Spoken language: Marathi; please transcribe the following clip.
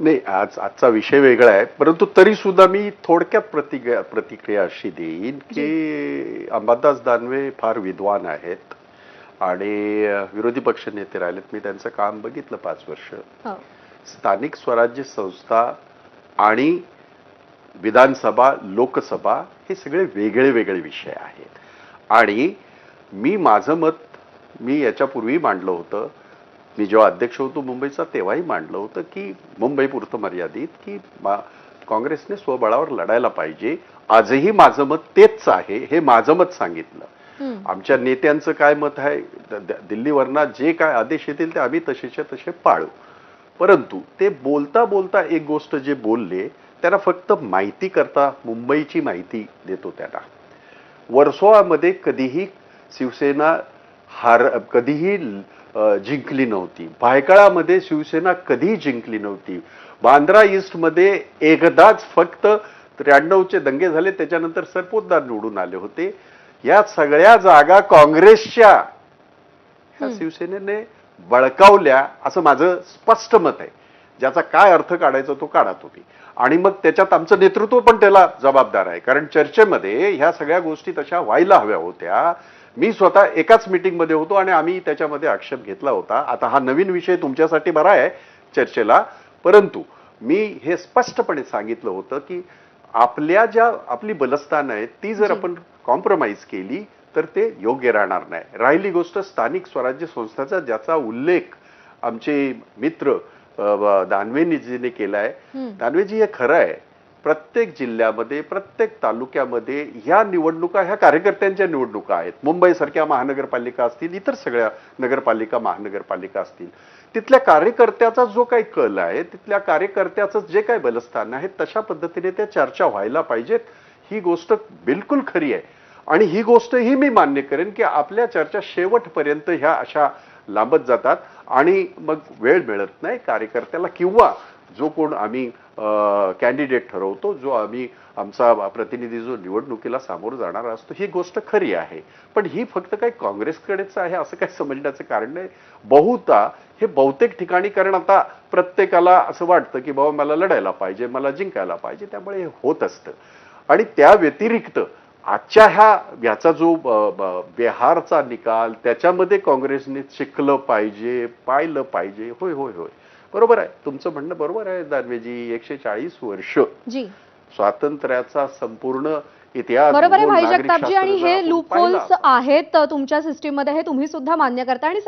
नाही आज आजचा विषय वेगळा आहे परंतु तरी सुद्धा मी थोडक्यात प्रतिक्रिया प्रतिक्रिया अशी देईन की अंबादास दानवे फार विद्वान आहेत आणि विरोधी पक्ष नेते राहिलेत. मी त्यांचं काम बघितलं पाच वर्ष. हो. स्थानिक स्वराज्य संस्था आणि विधानसभा लोकसभा हे सगळे वेगळे वेगळे विषय आहेत. आणि मी माझं मत मी याच्यापूर्वी मांडलं होतं मी जेव्हा अध्यक्ष होतो मुंबईचा तेव्हाही मांडलं होतं की मुंबई पुरतं मर्यादित की मा- काँग्रेसने स्वबळावर लढायला पाहिजे. आजही माझं मत तेच आहे हे माझं मत सांगितलं. आमच्या नेत्यांचं काय मत आहे? दिल्लीवरनं जे काय आदेश येतील ते आम्ही तसेच्या तसे पाळू. परंतु ते बोलता बोलता एक गोष्ट जे बोलले त्यांना फक्त माहिती करता मुंबईची माहिती देतो त्यांना. वर्सोवामध्ये कधीही शिवसेना हार कधीही जिंकली नव्हती. भायखळामध्ये शिवसेना कधीही जिंकली नव्हती. बांद्रा ईस्टमध्ये एकदाच फक्त त्र्याण्णवचे दंगे झाले त्याच्यानंतर सरपोतदार निवडून आले होते. या सगळ्या जागा काँग्रेसच्या शिवसेनेने बळकावल्या असं माझं स्पष्ट मत आहे. ज्याचा काय अर्थ काढायचा तो काढा तुम्ही. आणि मग त्याच्यात आमचं नेतृत्व पण त्याला जबाबदार आहे. कारण चर्चेमध्ये ह्या सगळ्या गोष्टी तशा व्हायला हव्या होत्या. मी स्वतः एकाच मीटिंगमध्ये होतो आणि आम्ही त्याच्यामध्ये आक्षेप घेतला होता. आता हा नवीन विषय तुमच्यासाठी बरा आहे चर्चेला. परंतु मी हे स्पष्टपणे सांगितलं होतं की आपल्या ज्या आपली बलस्थान आहेत ती जर आपण कॉम्प्रोमाइज केली तर ते योग्य राहणार नाही. राहिली गोष्ट स्थानिक स्वराज्य संस्थाचा ज्याचा उल्लेख आमचे मित्र दानवेजीने केलाय. हम्म. दानवेजी हे खरं आहे. प्रत्येक जिल्ह्यामध्ये प्रत्येक तालुक्यामध्ये ह्या निवडणुका ह्या कार्यकर्त्यांच्या निवडणुका आहेत. मुंबईसारख्या महानगरपालिका असतील इतर सगळ्या नगरपालिका महानगरपालिका असतील. तिथल्या कार्यकर्त्याचा जो काही कल आहे तिथल्या कार्यकर्त्याचं जे काही बलस्थान आहे तशा पद्धतीने त्या चर्चा व्हायला पाहिजेत. ही गोष्ट बिलकुल खरी आहे. आणि ही गोष्ट ही मी मान्य करेन की आपल्या चर्चा शेवटपर्यंत ह्या अशा लांबत जातात. आणि मग वेळ मिळत नाही कार्यकर्त्याला किंवा जो कोण आम्ही कॅन्डिडेट ठरवतो जो आम्ही आमचा प्रतिनिधी जो निवडणुकीला सामोरं जाणारा असतो ही गोष्ट खरी आहे. पण ही फक्त काही काँग्रेसकडेच आहे असं काही समजण्याचं कारण नाही. बहुता हे बहुतेक ठिकाणी कारण आता प्रत्येकाला असं वाटतं की बाबा मला लढायला पाहिजे मला जिंकायला पाहिजे त्यामुळे हे होत असतं. आणि त्या व्यतिरिक्त आजच्या ह्या ह्याचा जो बिहारचा निकाल त्याच्यामध्ये काँग्रेसने शिकलं पाहिजे पाहिलं पाहिजे होय होय होय. बरोबर आहे. तुमचं म्हणणं बरोबर आहे दानवेजी. एकशे चाळीस वर्ष जी. स्वातंत्र्याचा संपूर्ण इतिहास बरोबर आहे भाई जगतापजी आणि हे लूप होल्स आहेत तुमच्या सिस्टीममध्ये हे तुम्ही सुद्धा मान्य करता. आणि